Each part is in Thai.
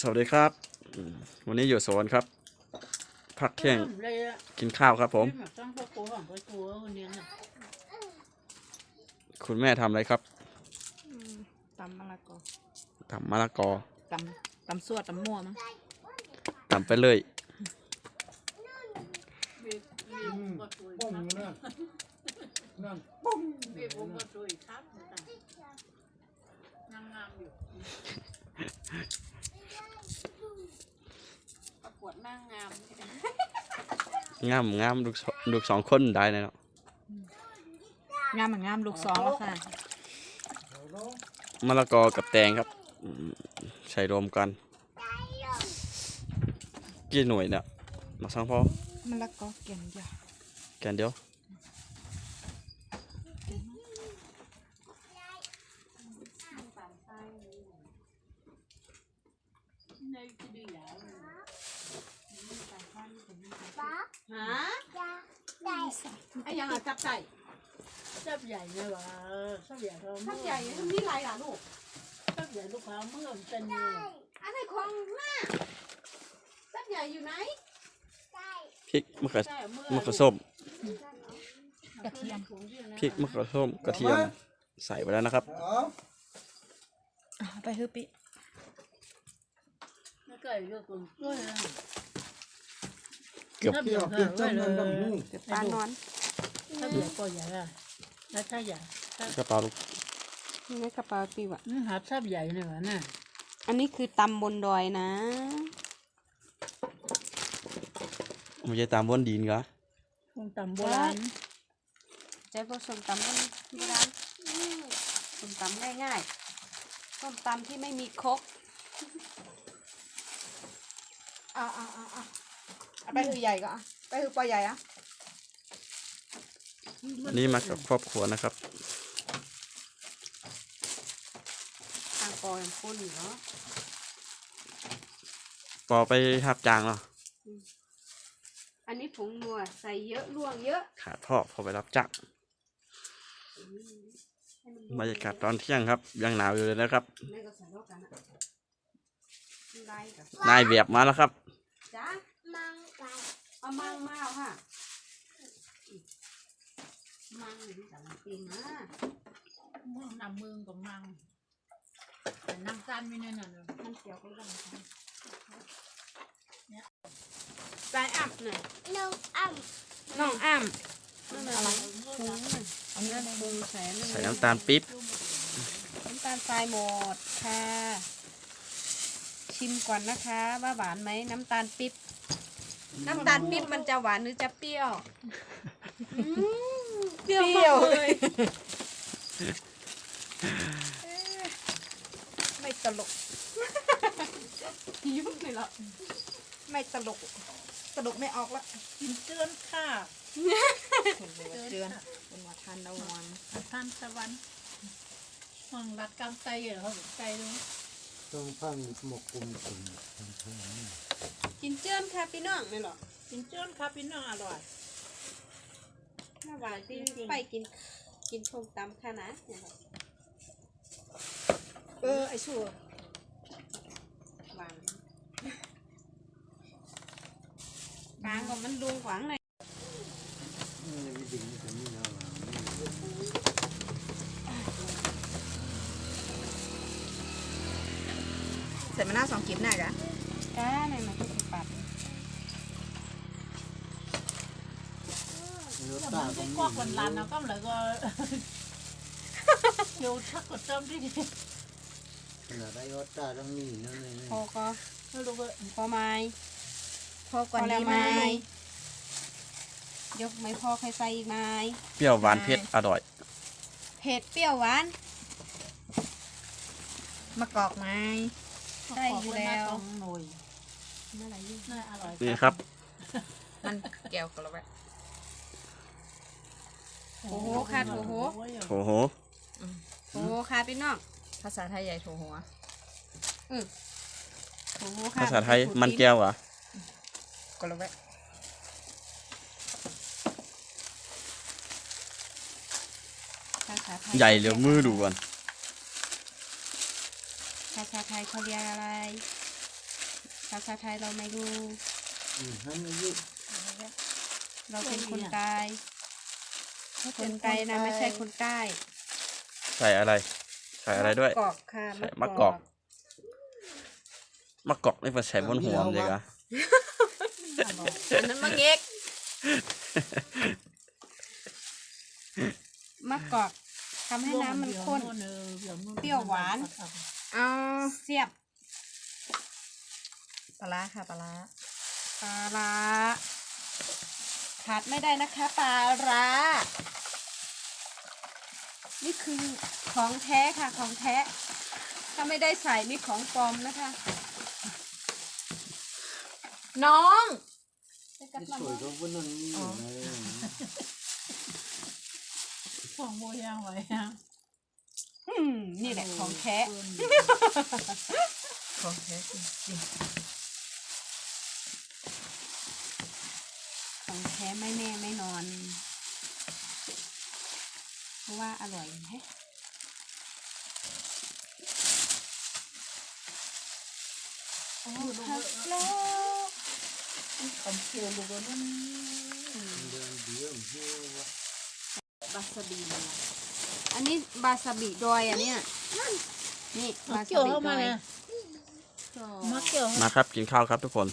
สวัสดีครับอืมวันนี้อยู่สวนครับ พักเที่ยงเลยอะกินข้าวครับ ผมที่แบบต้องพ่อครูของพ่อครูคนนี้น่ะคุณแม่ทำอะไรครับตำมะละกอตำมะละกอตำตำซั่วตำมั่วมั้งตำไปเลยมีมีผมก็ช่วย ป้องครับอยู่นั่นนั่นป้องมีผมก็ช่วยครับนั่งงามอยู่ประกวดนางงามงามงามลูกสลูกสองคนได้เลยเนาะงามเหมือนงามลูกสองแล้วค่ะเอาเนาะมะละกอกับแตงครับอืมใส่รวมกันกี่หน่วยเนี่ยมาสร้างพ่อมะละกอเกี่ยนเดียวแกนเดียว ในที่ดีแล้ว ฮะไอ้ยังอะจับไก่ ชอบใหญ่เลยวะชอบใหญ่เขา ทับใหญ่ทำนี่ไรล่ะลูก ชอบใหญ่ลูกค้าเมื่อมเป็นเนี่ย อันไหนของหน้าทับใหญ่อยู่ไหน พริกมะเขือ ใช่เมื่อมะเขือส้มกระเทียมพริกมะเขือส้มกระเทียมใส่ไปแล้วนะครับเอาไปฮือปิไม่เคยเลือกคนก็เลยเกือบชอบใหเที่ยญ่วค่ะเก็บไว้จำเลนวนบางยนู่นเดี๋ยวปลานอนชอบใหญ่ก็ใหญ่อะแล้วถ้าใหญ่กระเป๋าลูกนี่ในกระเป๋าปิวอะนี่หาชอบใหญ่เลยวะน่ะอันนี้คือตำบนดอยนะไม่ใช่ตามบนดินกะ คงตำโบราณใจพวกส้มตำมันโบราณส้มตำง่ายๆส้มตำที่ไม่มีครกอ่าอ่าอ่าอ่าเอาไปหือใหญ่ก็อะไปหือปลาใหญ่อะอันนี้มากับครอบครัวนะครับทางปอยังพ่นอยู่เนาะปอไปหับจางเนาะ อันนี้ผงนัวใส่เยอะล่วงเยอะขาดพ่อพอไปรับจ้างให้มันบรรยากาศตอนเที่ยงครับ ยังหนาวอยู่เลยนะครับไม่ก็ใส่รอบกันอะไล่กับนายแบบมาแล้วครับจ้ามังไก่เอามังมาเอาค่ะมังหรือแต่ละปีมามึงนำมือกับมังแต่นั่งสั้นไม่แน่นอนเลยมันเสียวไปบ้างค่ะใจอ่ำหน่อยน้องอ้ำน้องอ่ำนั่นอะไรปรุงน่ะอันนี้ปรุงใส่อันนั้นใส่น้ำตาลปี๊บน้ำตาลทรายหมดค่ะ ชิมก่อนนะคะ ว่าหวานไหมน้ำตาลปิ๊บน้ำตาลปิ๊บมันจะหวานหรือจะเปรี้ยวเปรี้ยวเปรี้ยวมากเลยไม่ตลกยิ้มเลยละไม่ตลก ตลกไม่ออกละกินเจือนค่ะคนเลยว่าเจือนเป็นว่าทานดาวันท่านตะวันห้องรัดกำไตเหรอเขาบอกไตตรงต้องพังหมกกลุ่มกลุ่มกินเจือนค่ะพี่น้องนี่หรอกินเจือนค่ะพี่น้องอร่อยน่าหวานที่ไปกินกินชมตำค่ะนะเนี่ยหรอเออไอชัวหวาน กลางก็มันดวงขวางเลยนี่วิธีนี้ก็มีนะว่าใส่มะนาวสองกีบหน่อยกะก้าในมันก็จะปัดรถแต่ตามันก็ไม่มีกอกวันลานนะก็เลยก็เดี๋ยวชักกดจำที่ดีขนาดได้รถตาต้องมีนั่นเลยพอก็ไม่รู้ว่าพอไหม พอก่อนดีไหมยกไม่พอใครใส่อีกไหมเปรี้ยวหวานเผ็ดอร่อย เผ็ดเปรี้ยวหวานมะกอกไหมได้อยู่แล้วต้องหน่อยอะไรอยู่น่าอร่อยนี่ครับ มันแก้วกันแล้วแหละโอ้โหค่ะโอ้โหโอ้โหโอ้โหค่ะพี่น้องภาษาไทยใหญ่โถหัวอือโอ้โหค่ะภาษาไทยมันแก้วเหรอ กันแล้วแหละภาษาไทยใหญ่เหลือมือดูก่อน ภาษาไทยเขาเรียกอะไร ภาษาไทยเราไม่รู้อืมให้มันยุเราเป็นคนใต้คนไกลนะไม่ใช่คนใต้ ใส่อะไร ใส่อะไรด้วยกอกค่ะ ใส่มะกอก มะกอกนี่มาใส่บนหัวมันเลยกะ อันนั้นมะเง็กมะกอกทำให้น้ำมันข้น เปรี้ยวหวาน เอาเสียบปลาร้าค่ะปลาร้าปลาร้าขาดไม่ได้นะคะปลาร้า นี่คือของแท้ค่ะของแท้ ถ้าไม่ได้ใส่นี่ของปลอมนะคะ น้องไปกับที่น้สวยองก็วันนั้นนี่อยู่ในของโบย่างไว้ฮะอืมนี่แหละของแท้ ของแท้จริงจริงของแท้ไม่แน่ไม่นอน เพราะว่าอร่อยแฮะโอ้ฮักแล้ว ผมเคียวลูกนั่นเดือนเดียวเฮียวะบาสบีอันนี้บาสบิดอยอันเนี้ยนี่บาสเกี่ยวบิเข้าดมาอยเนี่ยมาเกี่ยวมาครับ กินข้าวครับทุกคน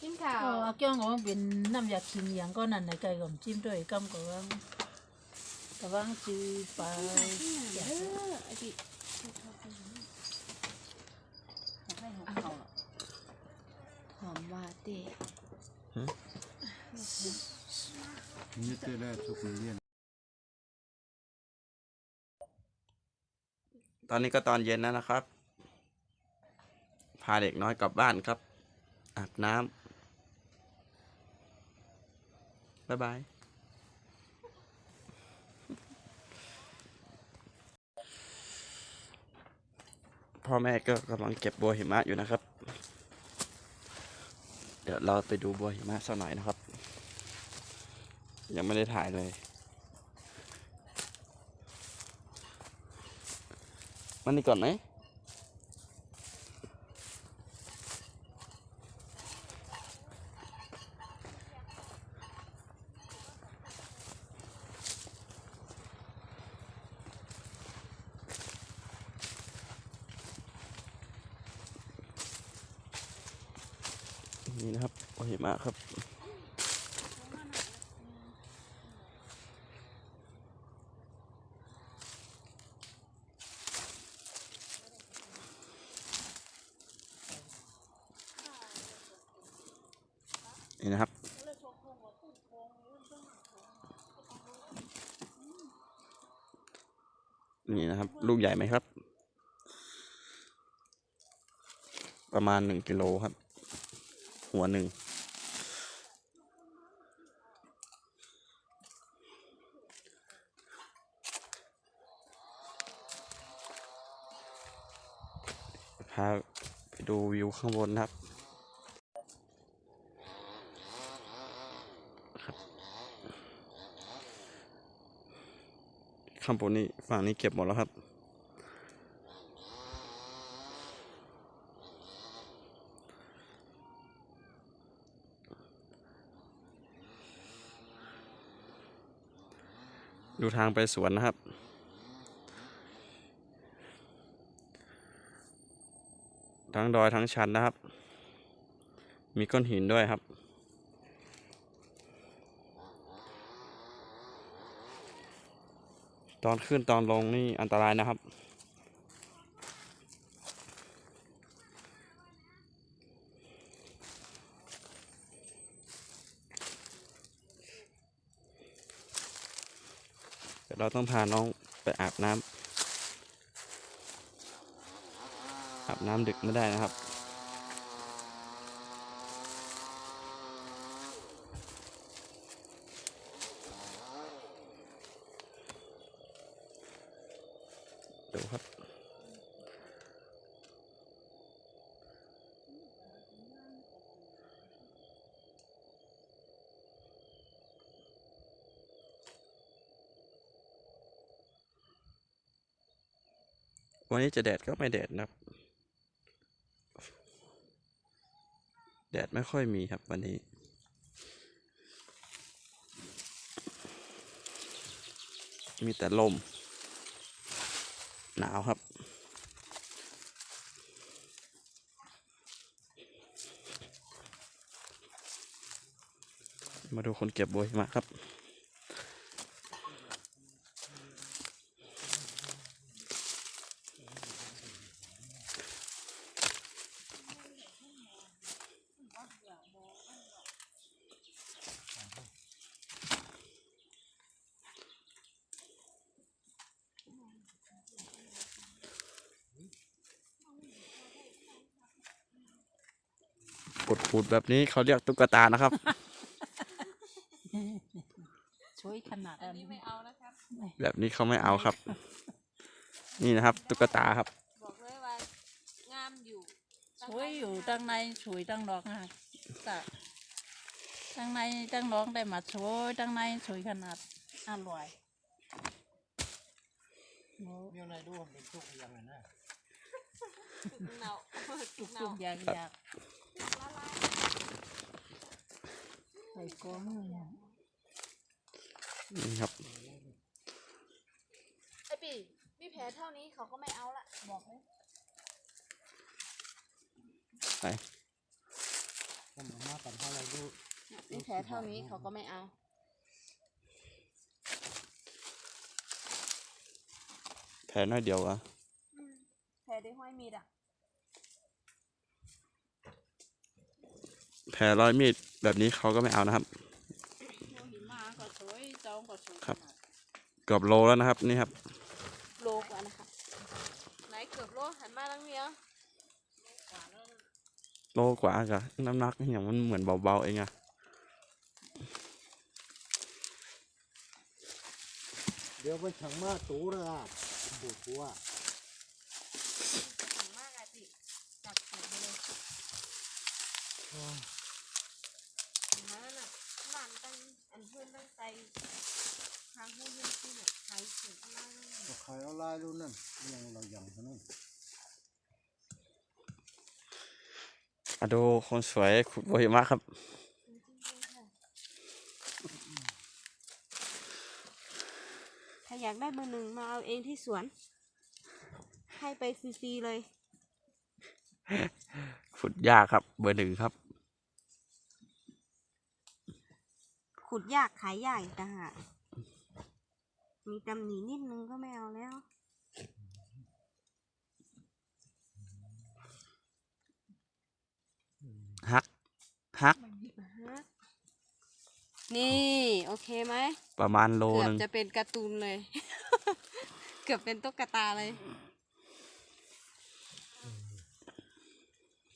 กินข้าว เออเกี่ยวของเป็นน้ำยาขิงอย่างก็นั่นในไก่ก่อมจิ้มด้วยกำกับ ว่างกังจือปลาเออไอ้ดิหอมว่าเต้นี่จะได้สุกเรียนตอนนี้ก็ตอนเย็นแล้วนะครับ พาเด็กน้อยกลับบ้านครับ อาบน้ำบ๊ายบาย พ่อแม่ก็กำลังเก็บบัวหิมะอยู่นะครับ เดี๋ยวเราไปดูบัวหิมะสักหน่อยนะครับ ยังไม่ได้ถ่ายเลย มันนี่ก่อนไหม นี่นะครับโอหิมะครับ นี่นะครับ นี่นะครับ ลูกใหญ่ไหมครับ ประมาณหนึ่งกิโลครับ หัวหนึ่งพาไปดูวิวข้างบนครับ ข้างบนนี้ฝั่งนี้เก็บหมดแล้วครับ ดูทางไปสวนนะครับทั้งดอยทั้งชันนะครับ มีก้อนหินด้วยครับ ตอนขึ้นตอนลงนี่อันตรายนะครับ เดี๋ยวเราต้องพาน้องไปอาบน้ำอาบน้ำดึกไม่ได้นะครับ วันนี้จะแดดก็ไม่แดดนะครับ แดดไม่ค่อยมีครับวันนี้ มีแต่ลม หนาวครับ มาดูคนเก็บบัวหิมะครับ แบบนี้เขาเรียกตุ๊กตานะครับ ช่วยขนาดอันนี้ไม่เอานะครับแบบนี้เขาไม่เอาครับ นี่นะครับ ตุ๊กตาครับ บอกเลยว่างามอยู่ช่วยอยู่ตั้งในช่วยตั้งนอกนะแต่ตั้งในตั้งนอกได้มาช่วยตั้งในช่วยขนาดอร่อยโอ้เดี๋ยวไหนดูมันเป็นทุกอย่างเลยนะเนาทุกทุกๆอย่างอยาก ใส่ก้อนเลยอะนี่ครับ ไอปีมีแผลเท่านี้เขาก็ไม่เอาละบอกเลยไปทำออกมาปั่นเท่าไรดูมีแผลเท่านี้เขาก็ไม่เอาแผลน้อยเดียวอะแผลได้ห้อยมีดอะ แผ ลร้อยมีดแบบนี้เขาก็ไม่เอานะครับหิมะก็สวยเจ้าก็สวยครับขนาดเกือบโลแล้วนะครับนี่ครับโลกว่านะคะไหนเกือบโลหันมาลังเมียโลกว่ากับน้ำหนักอย่างมันเหมือนเบาๆเองอะเดี๋ยวไปฉังมาตูแล้วอะปวดหัว หันมากอะพี่จับถูกไปเลยนั่นน่ะบ้านตั้งอันเพื่อนตั้งใจทางผู้ยืนที่เนี่ยใครถึงอะไรก็ขายออนไลน์รุ่นนั่นยังเราอย่างเท่านั้นอะดูคนสวยขุดบัวหิมะครับถ้าอยากได้เบอร์หนึ่งมาเอาเองที่สวน ให้ไปฟรีๆเลย ขุดยากครับ เบอร์หนึ่งครับ ขุดยากขายยากอีกต่างหากมีตำหนินิดนึงก็ไม่เอาแล้ว ฮัก ฮัก นี่ โอเคไหมประมาณโลเกือหบนึ่งจะเป็นการ์ตูนเลย เกือบเป็นตุ๊กตาเลย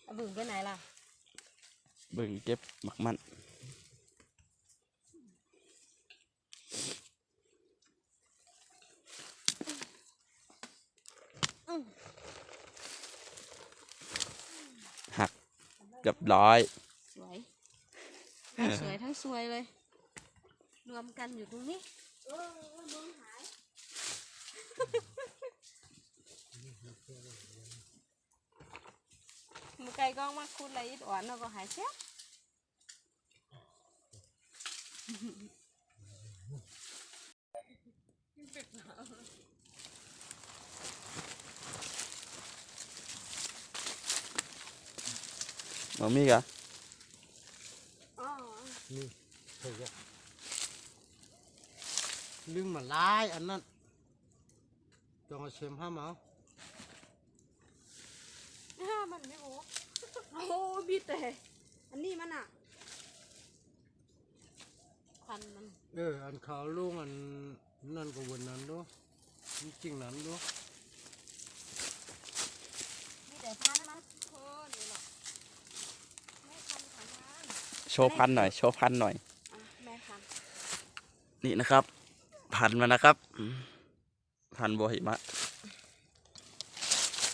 เอาบึงไปไหนล่ะ เบิ่งเก็บหมักมัน หักเรียบร้อย สวยทั้งสวยทั้งสวยเลย รวมกันอยู่ตรงนี้มองหายมือไก่ก้องมาคุดอะไรอีดอ่อนเราก็หายแซ่บ มามีกะอ๋อนี่เฮ้ยลืมมาลายอันนั้นจงเอาเชมห้ามเอาห้ามันไม่โอ้โอ้บีแต่อันนี้มันอะพันมัน เออ อันขาวลุงอันนั่นก็วันนั้นดูจริงนั้นดูมีแต่พันมันโอ้นี่หรอกแม่พันพันมัน โชว์พันหน่อย โชว์พันหน่อยอะแม่พันนี่นะครับ พันมานะครับอืมพันบัวหิมะ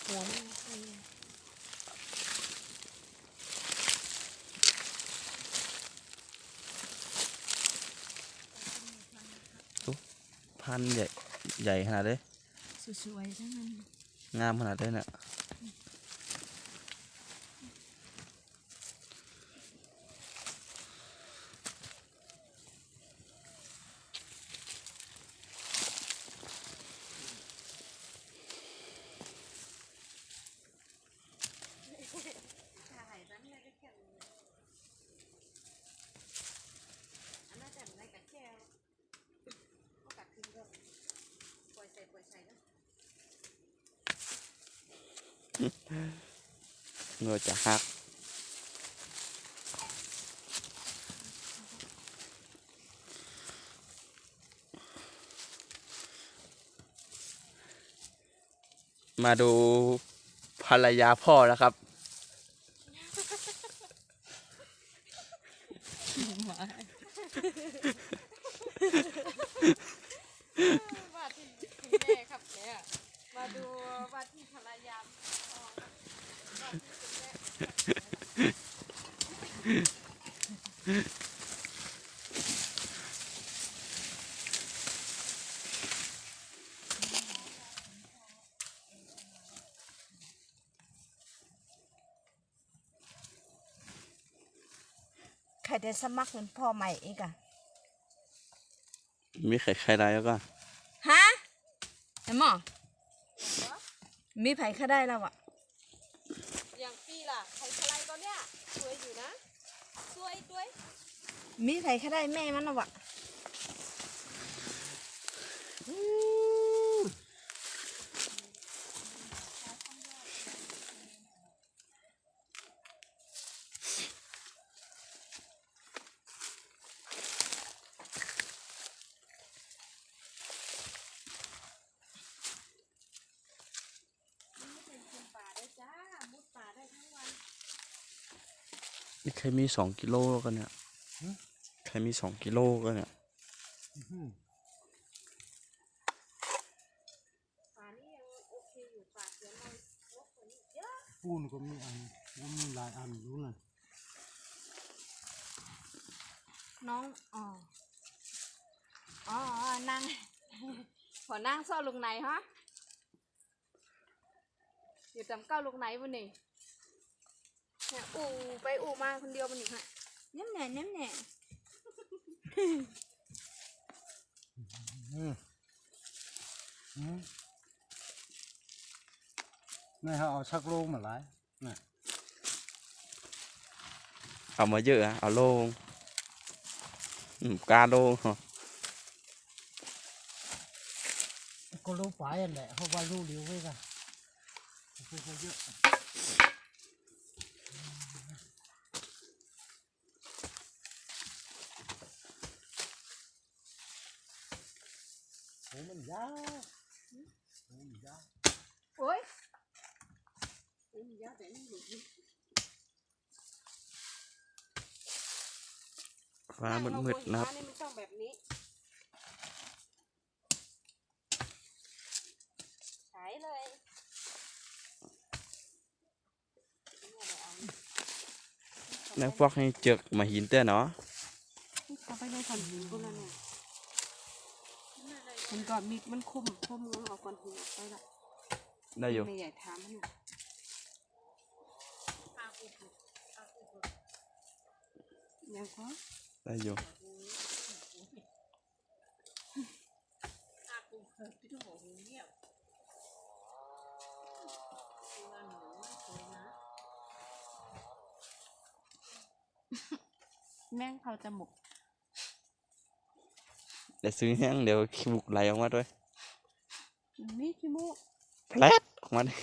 หัวมันมีพันใหญ่ ใหญ่ขนาดเลยสวยๆทั้งนั้นงามขนาดนี้เนี่ยอันน่าจะได้กับแก้วก็กัดขึ้นก็ปล่อยใส่ปล่อยใส่นะ เงาจะหักมาดูภรรยาพ่อแล้วครับ ว่าที่คุณแม่ครับเนี่ยมาดูว่าที่ภรรยาอ๋อว่าที่คุณแม่ ใครได้สมัครเป็นพ่อใหม่อีกอะมีไข่ไข่ได้แล้วก็ฮะไอ้หมอมีไผเขาได้แล้วอะ อย่างพี่ล่ะใครทลายตอนเนี้ยสวยอยู่นะ สวยด้วย มีใส่แค่ได้แม่มันนะวะมีใครมีสองกิโลกันเนี่ย ครมีสองกิโลกันเนี่ยป่านี้ยังโอเคอยู่ป่าเสือมันลกกว่านี้เยอะปูนก็มีอันก็มีหลายอันรู้นั่นน้องอ๋ออ๋ออ๋อนั่งหัวนั่งซ่อนลุงไหนฮะอยู่จำเก้าลุงไหนวันนี้เนี่ยอูไปอูมาคนเดียวมันอีกฮะน้ำแหน่น้ำแหน่อืมอืมนี่เขาเอาชักโลงมาหลายนี่เอามาเยอะอะเอาโลงอืมกาโลงเหรอก็รู้ไปอันแหละเขาว่ารู้เดียวไว้กันเขาพูดเยอะโอ้มันยาวโอ้มันยาว โอ้ยโอ้ยยาวแต่นี่อยู่นี่ ฟ้ามืดๆนะครับฟ้านี่มันต้องแบบนี้ใช้เลยแล้วพวกให้เจือกมาหินเต้นเนาะเอาไปเลยก่อนหินกูแล้วเนี่ยมันก่อนมีมันคุมคุมมันเอาก่อนหินออกไปละได้อยู่ไม่ใหญ่ถามมันน่ะยังก็ ได้อยู่แม่งเขาจมูกเดี๋ยวซื้อแห้งเดี๋ยวขี้บุกไหลออกมาด้วยมีขี้มูกแผลดออกมาดิ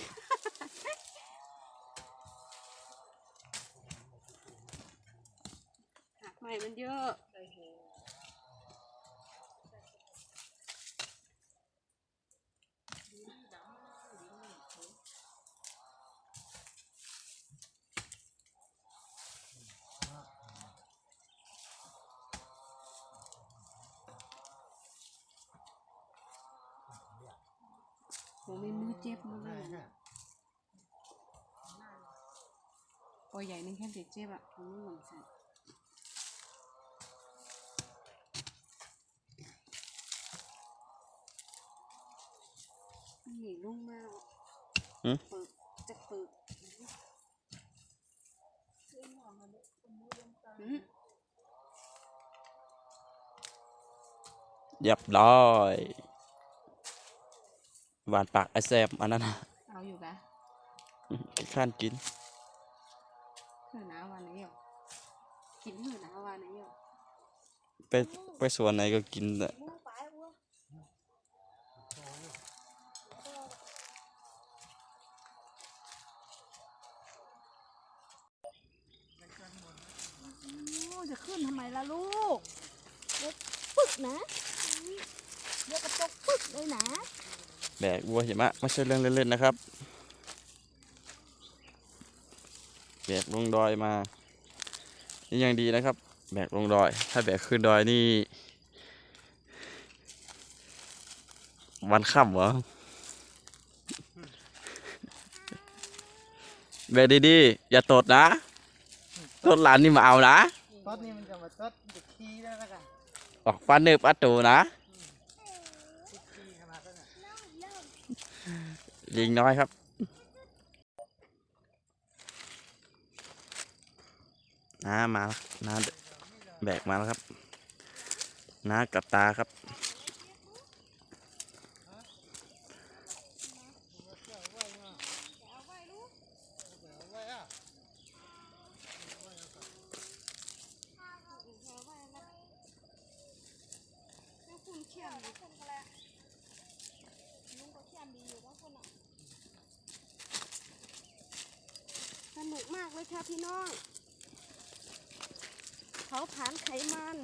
หักใหม่มันเยอะผมมีมือเจ็บหมาเลยนะ ปอใหญ่นึงแค่เด็กเจ็บอะผมไม่หวังใส่นี่ลงมาแล้วหืมปึกจะปึกหืมเรียบร้อยหวานปากไอแซมอันนั้นนะเอาอยู่กะข้านกินเหือหนาววันไหนอยู่กินเหือหนาววันไหนอยู่ไปไปสวนไหนก็กินแต่โอ้จะขึ้นทำไมล่ะลูกเด็กปึ๊กนะเด็กกระจกปึ๊กเลยนะ แบกวัวหิมะไม่ใช่เรื่องเล่นๆนะครับ แบกลงดอยมา นี่ยังดีนะครับ แบกลงดอย ถ้าแบกขึ้นดอยนี่ วันค่ำเหรอ แบกดีๆ อย่าตดนะตดหลานนี่มาเอานะตอนนี้มันจะมาตัดเด็กขี้แล้วนะกันออกฟันเนืบอัดตูนะขี้ขนาดนั้นน่ะยิงน้อยครับ น้ามาแล้วน้าแบกมาแล้วครับ น้ากับตาครับ เอาไว้อะ สนุกมากเลยค่ะพี่น้องเขาผานไขมัน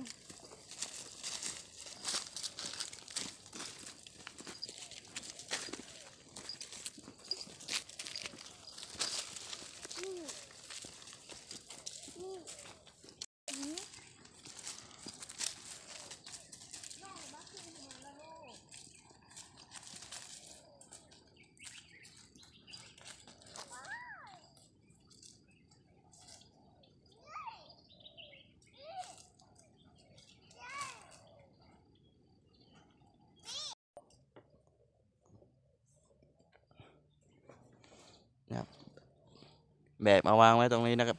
แบกมาวางไว้ตรงนี้นะครับ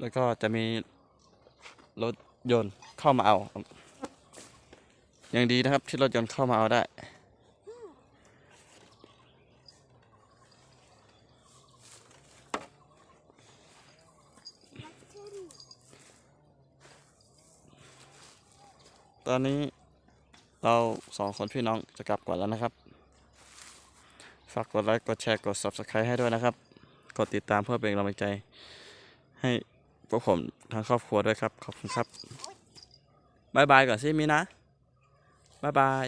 แล้วก็จะมีรถยนต์เข้ามาเอาครับยังดีนะครับที่รถยนต์เข้ามาเอาได้ อนนี้เราสองคนพี่น้องจะกลับก่อนแล้วนะครับ ฝากกดไลค์ กดแชร์ กด Subscribe ให้ด้วยนะครับ กดติดตามเพื่อเป็นกำลังใจ ให้พวกผมทั้งครอบครัวด้วยครับ ขอบคุณครับบายบายก่อนสิมีนะบายบาย